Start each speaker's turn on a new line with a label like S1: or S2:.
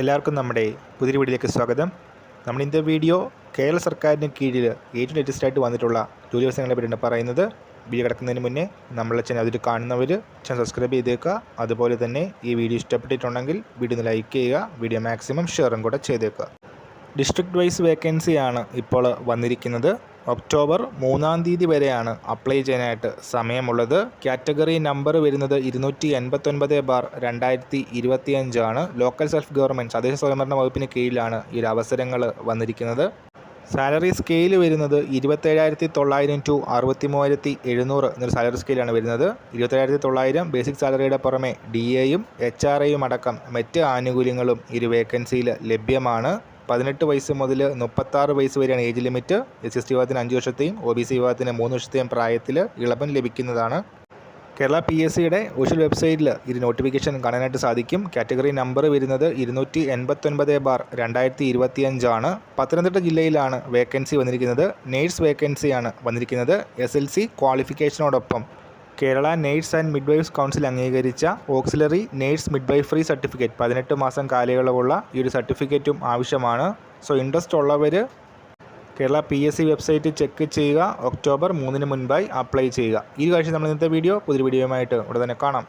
S1: എല്ലാവർക്കും നമ്മുടെ പുതിയ വീഡിയോയിലേക്ക് സ്വാഗതം. നമ്മുടെ ഇന്നത്തെ വീഡിയോ കേരള സർക്കാരിന് കീഴിൽ ഏറ്റവും ലേറ്റസ്റ്റ് ആയിട്ട് വന്നിട്ടുള്ള ജോലി ദിവസങ്ങളെ പറ്റിയാണ് പറയുന്നത്. വീഡിയോ കിടക്കുന്നതിന് മുന്നേ നമ്മളെ ചാനൽ അതിൽ കാണുന്നവർ ചാനൽ സബ്സ്ക്രൈബ് ചെയ്തേക്കുക. അതുപോലെ തന്നെ ഈ വീഡിയോ ഇഷ്ടപ്പെട്ടിട്ടുണ്ടെങ്കിൽ വീഡിയോ ഒന്ന് ലൈക്ക് ചെയ്യുക വീഡിയോ മാക്സിമം ഷെയറും കൂടെ ചെയ്തേക്കുക. ഡിസ്ട്രിക്ട് വൈസ് വേക്കൻസിയാണ് ഇപ്പോൾ വന്നിരിക്കുന്നത്. ഒക്ടോബർ മൂന്നാം തീയതി വരെയാണ് അപ്ലൈ ചെയ്യാനായിട്ട് സമയമുള്ളത്. കാറ്റഗറി നമ്പർ വരുന്നത് ഇരുന്നൂറ്റി എൺപത്തൊൻപത് ബാർ രണ്ടായിരത്തി ഇരുപത്തിയഞ്ചാണ് ലോക്കൽ സെൽഫ് ഗവൺമെന്റ് തദ്ദേശ സ്വയംഭരണ വകുപ്പിന് കീഴിലാണ് ഈ ഒരു അവസരങ്ങൾ വന്നിരിക്കുന്നത്. സാലറി സ്കെയിൽ വരുന്നത് ഇരുപത്തേഴായിരത്തി തൊള്ളായിരം ടു അറുപത്തി മൂവായിരത്തി എഴുന്നൂറ് എന്നൊരു സാലറി സ്കെയിലാണ് വരുന്നത്. ഇരുപത്തേഴായിരത്തി തൊള്ളായിരം ബേസിക് സാലറിയുടെ പുറമെ ഡി എയും എച്ച് ആർ എയും അടക്കം മറ്റ് ആനുകൂല്യങ്ങളും ഒരു വേക്കൻസിയിൽ ലഭ്യമാണ്. പതിനെട്ട് വയസ്സ് മുതൽ മുപ്പത്താറ് വയസ്സ് വരെയാണ് age limit S S T വിഭാഗത്തിന് അഞ്ച് വർഷത്തെയും ഒ ബി സി വിഭാഗത്തിന് മൂന്ന് വർഷത്തെയും പ്രായത്തിൽ ഇളവൻ ലഭിക്കുന്നതാണ്. കേരള പി എസ് സിയുടെ ഒഫീഷ്യൽ വെബ്സൈറ്റിൽ ഇത് നോട്ടിഫിക്കേഷൻ കാണാനായിട്ട് സാധിക്കും. കാറ്റഗറി നമ്പർ വരുന്നത് ഇരുന്നൂറ്റി എൺപത്തൊൻപത് ബാർ രണ്ടായിരത്തി ഇരുപത്തിയഞ്ചാണ്. പത്തനംതിട്ട ജില്ലയിലാണ് വേക്കൻസി വന്നിരിക്കുന്നത്. നേഴ്സ് വേക്കൻസിയാണ് വന്നിരിക്കുന്നത്. S L C ക്വാളിഫിക്കേഷനോടൊപ്പം Kerala nurse and midwives council അംഗീകരിച്ച ഓക്സിലറി നേഴ്സ് മിഡ്വൈഫറി സർട്ടിഫിക്കറ്റ്. പതിനെട്ട് മാസം കാലയളവുള്ള ഈ ഒരു സർട്ടിഫിക്കറ്റും ആവശ്യമാണ്. സോ ഇൻട്രസ്റ്റ് ഉള്ളവർ Kerala P S C website check ചെയ്യുക. ഒക്ടോബർ മൂന്നിന് മുൻപായി അപ്ലൈ ചെയ്യുക. ഈ കാഴ്ച നമ്മൾ ഇന്നത്തെ വീഡിയോ പുതിയ വീഡിയോയുമായിട്ട് ഉടനെ കാണാം.